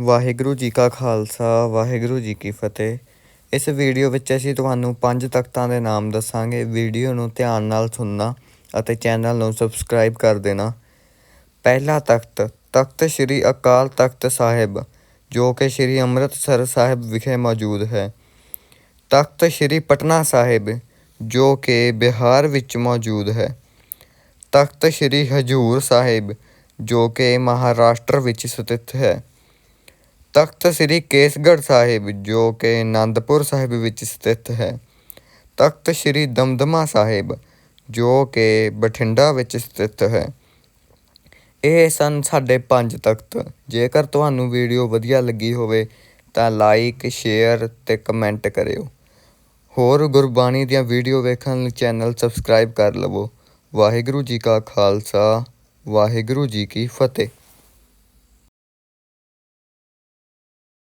ਵਾਹਿਗੁਰੂ ਜੀ ਕਾ ਖਾਲਸਾ, ਵਾਹਿਗੁਰੂ ਜੀ ਕੀ ਫਤਿਹ। ਇਸ ਵੀਡੀਓ ਵਿੱਚ ਅਸੀਂ ਤੁਹਾਨੂੰ ਪੰਜ ਤਖਤਾਂ ਦੇ ਨਾਮ ਦੱਸਾਂਗੇ। ਵੀਡੀਓ ਨੂੰ ਧਿਆਨ ਨਾਲ ਸੁਣਨਾ ਅਤੇ ਚੈਨਲ ਨੂੰ ਸਬਸਕ੍ਰਾਈਬ ਕਰ ਦੇਣਾ। ਪਹਿਲਾ ਤਖਤ ਤਖਤ ਸ੍ਰੀ ਅਕਾਲ ਤਖਤ ਸਾਹਿਬ, ਜੋ ਕਿ ਸ੍ਰੀ ਅੰਮ੍ਰਿਤਸਰ ਸਾਹਿਬ ਵਿਖੇ ਮੌਜੂਦ ਹੈ। ਤਖਤ ਸ੍ਰੀ ਪਟਨਾ ਸਾਹਿਬ, ਜੋ ਕਿ ਬਿਹਾਰ ਵਿੱਚ ਮੌਜੂਦ ਹੈ। ਤਖਤ ਸ੍ਰੀ ਹਜੂਰ ਸਾਹਿਬ, ਜੋ ਕਿ ਮਹਾਰਾਸ਼ਟਰ ਵਿੱਚ ਸਥਿਤ ਹੈ। ਤਖਤ ਸ੍ਰੀ ਕੇਸਗੜ੍ਹ ਸਾਹਿਬ, ਜੋ ਕਿ ਅਨੰਦਪੁਰ ਸਾਹਿਬ ਵਿੱਚ ਸਥਿਤ ਹੈ। ਤਖਤ ਸ੍ਰੀ ਦਮਦਮਾ ਸਾਹਿਬ, ਜੋ ਕਿ ਬਠਿੰਡਾ ਵਿੱਚ ਸਥਿਤ ਹੈ। ਇਹ ਸਨ ਸਾਡੇ ਪੰਜ ਤਖਤ। ਜੇਕਰ ਤੁਹਾਨੂੰ ਵੀਡੀਓ ਵਧੀਆ ਲੱਗੀ ਹੋਵੇ, ਤਾਂ ਲਾਈਕ ਸ਼ੇਅਰ ਤੇ ਕਮੈਂਟ ਕਰਿਓ। ਹੋਰ ਗੁਰਬਾਣੀ ਦੀਆਂ ਵੀਡੀਓ ਵੇਖਣ ਲਈ ਚੈਨਲ ਸਬਸਕ੍ਰਾਈਬ ਕਰ ਲਵੋ। ਵਾਹਿਗੁਰੂ ਜੀ ਕਾ ਖਾਲਸਾ, ਵਾਹਿਗੁਰੂ ਜੀ ਕੀ ਫਤਿਹ।